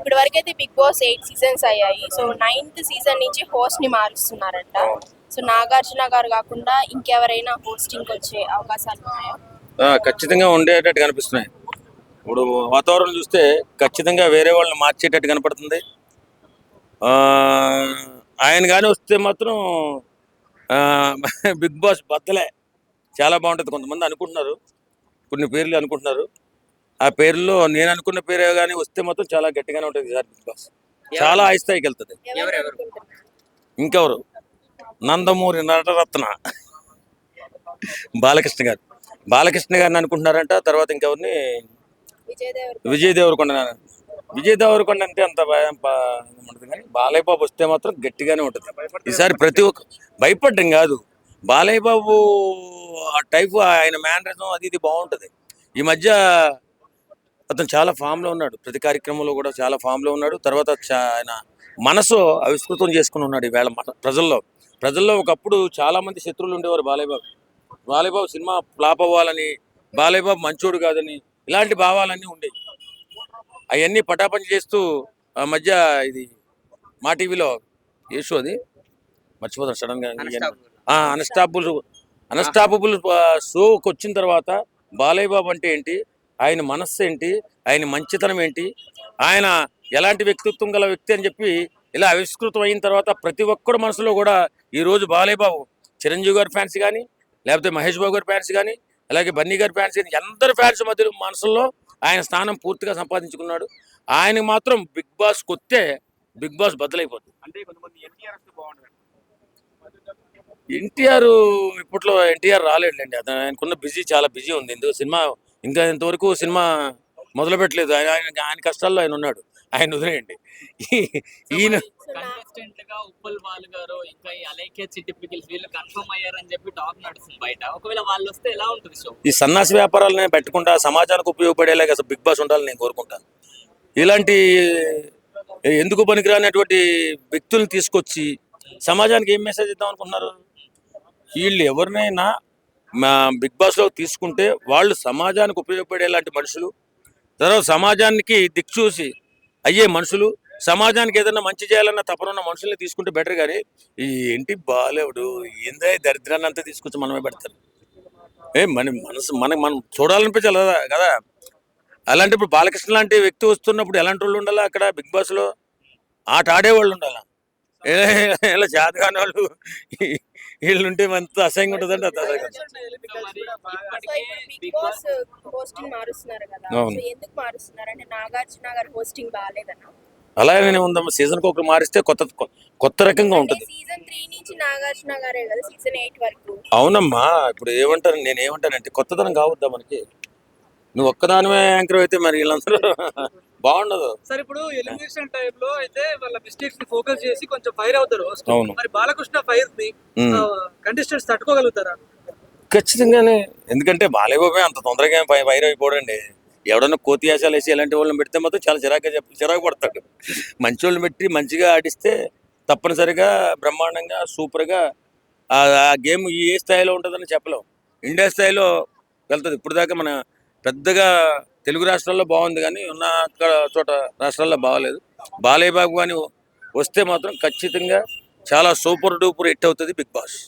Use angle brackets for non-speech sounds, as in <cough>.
ఇప్పటి వరకు అయితే బిగ్ బాస్ ఎయిట్ సీజన్స్ అయ్యాయి. సో నైన్త్ సీజన్ నుంచి హోస్ట్ని మారుస్తున్నారంట. సో నాగార్జున గారు కాకుండా ఇంకెవరైనా హోస్టింగ్ వచ్చే అవకాశాలు ఉన్నాయా? ఖచ్చితంగా ఉండేటట్టు కనిపిస్తున్నాయి. ఇప్పుడు వాతావరణం చూస్తే ఖచ్చితంగా వేరే వాళ్ళని మార్చేటట్టు కనపడుతుంది. ఆయన కానీ వస్తే మాత్రం <laughs> బిగ్ బాస్ బద్దలే. చాలా బాగుంటుంది కొంతమంది అనుకుంటున్నారు. కొన్ని పేర్లు అనుకుంటున్నారు. ఆ పేర్లో నేను అనుకున్న పేరే కానీ వస్తే మాత్రం చాలా గట్టిగానే ఉంటుంది సార్ బిగ్ బాస్. చాలా హై స్థాయికి వెళ్తుంది? ఇంకెవరు? నందమూరి నటరత్న. బాలకృష్ణ గారు. బాలకృష్ణ గారిని అనుకుంటున్నారంట తర్వాత ఇంకెవరిని? విజయ్ దేవరకొండ. విజయ్ దేవరకొండ అంటే అంత భయం ఉండదు కానీ బాలయ్య బాబు వస్తే మాత్రం గట్టిగానే ఉంటుంది. ఈసారి ప్రతి ఒక్క భయపడ్డం కాదు. బాలయ్య బాబు ఆ టైపు ఆయన మేనరిజం అది ఇది బాగుంటుంది. ఈ మధ్య అతను చాలా ఫామ్లో ఉన్నాడు. ప్రతి కార్యక్రమంలో కూడా చాలా ఫామ్లో ఉన్నాడు. తర్వాత చా- ఆయన మనసు ఆవిష్కృతం చేసుకుని ఉన్నాడు ఈవేళ ప్రజల్లో. ప్రజల్లో ఒకప్పుడు చాలా మంది శత్రువులు ఉండేవారు బాలయ్య బాబు బాలయ్య బాబు సినిమా ఫ్లాప్ అవ్వాలని బాలయ్య బాబు మంచోడు కాదని ఇలాంటి భావాలన్నీ ఉండేవి. అవన్నీ పటాపంచి చేస్తూ ఆ మధ్య ఇది మా టీవీలో ఏ షో అది మర్చిపోతాను సడన్గా అన్స్టాపుల్ అన్స్టాపబుల్ షోకి వచ్చిన తర్వాత బాలయ్య బాబు అంటే ఏంటి? ఆయన మనస్సు ఏంటి? ఆయన మంచితనం ఏంటి? ఆయన ఎలాంటి వ్యక్తిత్వం గల వ్యక్తి అని చెప్పి ఇలా ఆవిష్కృతం అయిన తర్వాత ప్రతి ఒక్కడు మనసులో కూడా ఈ రోజు బాలయ్య బాబు చిరంజీవి గారి ఫ్యాన్స్ కానీ లేకపోతే మహేష్ బాబు గారి ఫ్యాన్స్ కానీ అలాగే బన్నీ గారి ఫ్యాన్స్ కానీ అందరి ఫ్యాన్స్ మధ్యలో మనసులో ఆయన స్థానం పూర్తిగా సంపాదించుకున్నాడు. ఆయన మాత్రం బిగ్ బాస్ కొత్తే బిగ్ బాస్ బదులైపోతుంది అంటే కొంతమంది ఎన్టీఆర్ ఇప్పట్లో ఎన్టీఆర్ రాలేడులేండి. అతను ఆయనకున్న బిజీ చాలా బిజీ ఉంది. ఎందుకు? సినిమా ఇంకా ఇంతవరకు సినిమా మొదలు పెట్టలేదు ఆయన ఆయన ఆయన కష్టాల్లో ఆయన ఉన్నాడు. ఆయన వదిలేయండి. ఈ- ఈయన ఉప్పల్ బాలు గారు ఇంకా చిట్టి పికిల్స్ వీళ్ళు కన్ఫర్మ్ అయ్యారని చెప్పి టాక్ నడుస్తుంది బయట. ఒకవేళ వాళ్ళు వస్తే ఎలా ఉంటుంది షో ఈ సన్నాసి వ్యాపారాలను పెట్టకుండా సమాజానికి ఉపయోగపడేలాగా అసలు బిగ్ బాస్ ఉండాలని నేను కోరుకుంటాను. ఇలాంటి ఎందుకు పనికిరానటువంటి వ్యక్తుల్ని తీసుకొచ్చి సమాజానికి ఏం మెసేజ్ ఇద్దాం అనుకుంటున్నారు? వీళ్ళు ఎవరినైనా మా బిగ్ బాస్లో తీసుకుంటే వాళ్ళు సమాజానికి ఉపయోగపడేలాంటి మనుషులు తర్వాత సమాజానికి దిక్చూసి అయ్యే మనుషులు సమాజానికి ఏదైనా మంచి చేయాలన్న తపనున్న మనుషుల్ని తీసుకుంటే బెటర్ కానీ ఈ ఏంటి బాలేవుడు? ఏందా ఈ దరిద్రాన్ని అంతా తీసుకొచ్చి మనమే పెడతారు. ఏ మన మనసు మనకి మనం చూడాలనిపించాలి కదా కదా? అలాంటి ఇప్పుడు బాలకృష్ణ లాంటి వ్యక్తి వస్తున్నప్పుడు ఎలాంటి వాళ్ళు ఉండాలా అక్కడ బిగ్ బాస్లో ఆట ఆడేవాళ్ళు ఉండాలా? ఇలా చేత వాళ్ళు వీళ్ళు ఉంటే ఎంత అసహ్యంగా ఉంటుందంటే అంత అసహ్యంగా బాగాలేదన్నా అలాగనే ఉందమ్మా. సీజన్కి ఒకరు మారిస్తే కొత్త కొత్త రకంగా ఉంటుంది. సీజన్ సీజన్ అవునమ్మా. ఇప్పుడు ఏమంటాను నేను ఏమంటానంటే కొత్తదనం కావద్దా మనకి? నువ్వు ఒక్కదానివే యాంకర్ అయితే మరి వీళ్ళందరూ? బాగుండదు. సార్ ఇప్పుడు ఎలిమినేషన్ టైం లో అయితే వాళ్ళ మిస్టేక్స్ని ఫోకస్ చేసి కొంచెం ఫైర్ అవుతారు. మరి బాలకృష్ణ ఫైర్ని. కంటెస్టెంట్స్ తట్టుకోగలుగుతారా? ఖచ్చితంగానే. ఎందుకంటే బాలేబాబే అంత తొందరగా వైర్ అయిపోడండి. ఎవడన్నా కోతి యాసాలు వేసి ఇలాంటి వాళ్ళని పెడితే మాత్రం చాలా చిరాకుగా చెప్పి చిరాకు పడతాడు. మంచి వాళ్ళని పెట్టి మంచిగా ఆడిస్తే తప్పనిసరిగా బ్రహ్మాండంగా సూపర్గా ఆ గేమ్ ఏ స్థాయిలో ఉంటుందని చెప్పలేం. ఇండియా స్థాయిలో వెళ్తుంది. ఇప్పుడు దాకా మన పెద్దగా తెలుగు రాష్ట్రాల్లో బాగుంది కానీ ఉన్న చోట రాష్ట్రాల్లో బాగాలేదు. బాలయ్య బాబు కానీ వస్తే మాత్రం ఖచ్చితంగా చాలా సూపర్ డూపర్ హిట్ అవుతుంది బిగ్ బాస్.